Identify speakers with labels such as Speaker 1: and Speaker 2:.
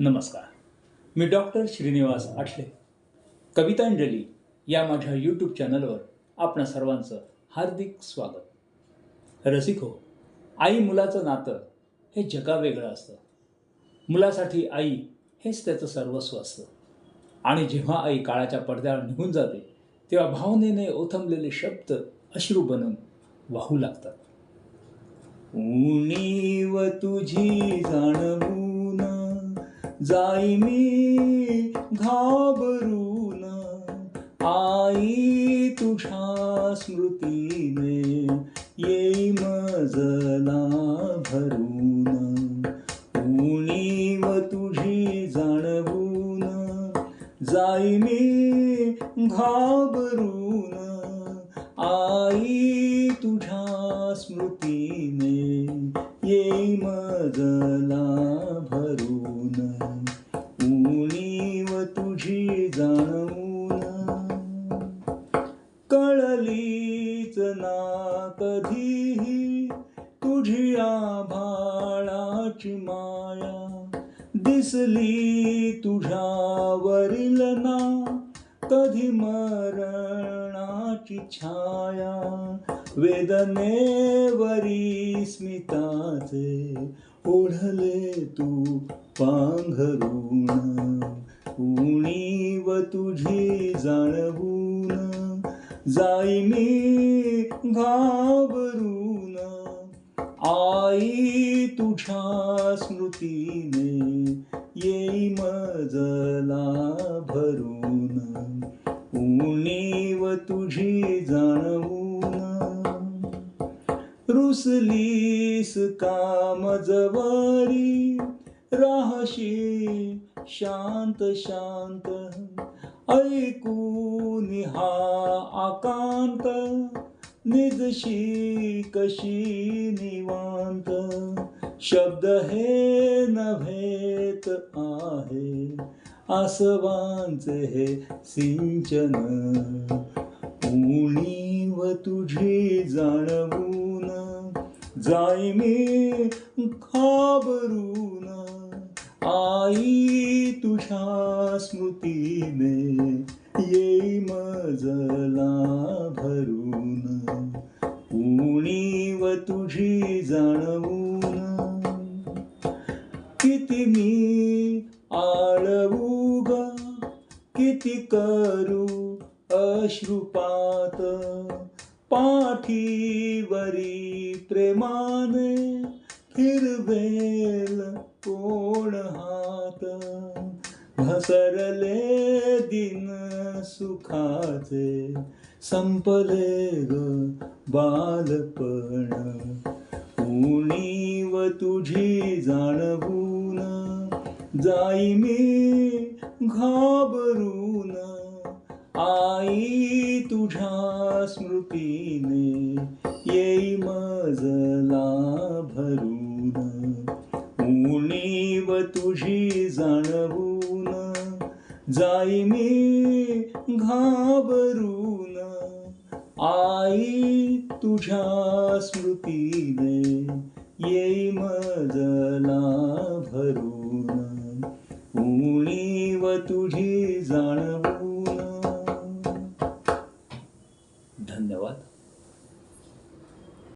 Speaker 1: नमस्कार. मी डॉक्टर श्रीनिवास आठले. कवितांजली या माझ्या यूट्यूब चॅनलवर आपणा सर्वांचं हार्दिक स्वागत. रसिक हो आई मुलाचं नातं हे जगावेगळं असतं. मुलासाठी आई हेच त्याचं सर्वस्व असतं. आणि जेव्हा आई काळाच्या पडद्यावर निघून जाते तेव्हा भावनेने ओथंबलेले शब्द अश्रू बनून वाहू लागतात. उणीव तुझी जाणवून जाई मी घाबरून. आई तुझ्या स्मृतीने येई मजला भरून. उणीव तुझी जाणवून. जाई मी घाबरून. आई तुझ्या स्मृतीने येई मजला भरून. कळलीच ना कधीही तुझी आभाळाची माया. दिसली तुझ्यावरील ना कधी मरणाची छाया. वेदनेवरी स्मिताचे ओढले तू पांघरून उणीव तुझी जाणवू जाई मी घाबरून. आई तुझ्या स्मृतीने येई मजला भरून. उणीव तुझी जाणवून. रुसलीस काम जवारी राहशी शांत शांत. ऐकून हा आकांत निजशी कशी निवांत. शब्द हे नव्हेत आहे आसवांचे हे सिंचन. उणीव तुझी जाणवून जाई मी खाबरून. आई तुझ्या स्मृतीने येई मजला भरून. उणीव तुझी जाणवून. किती मी आळवू ग किती करू अश्रुपात. पाठीवरी प्रेमाने फिरवेल कोण हात? घसरले दिन सुखाचे संपले ग बालपण. उणीव तुझी जाणवून जाई मी घाबरून. आई तुझ्या स्मृतीने येई मजला भरून. जाई मी घाबरून. आई तुझ्या स्मृतीने येई मजला भरून. उणीव तुझी जाणव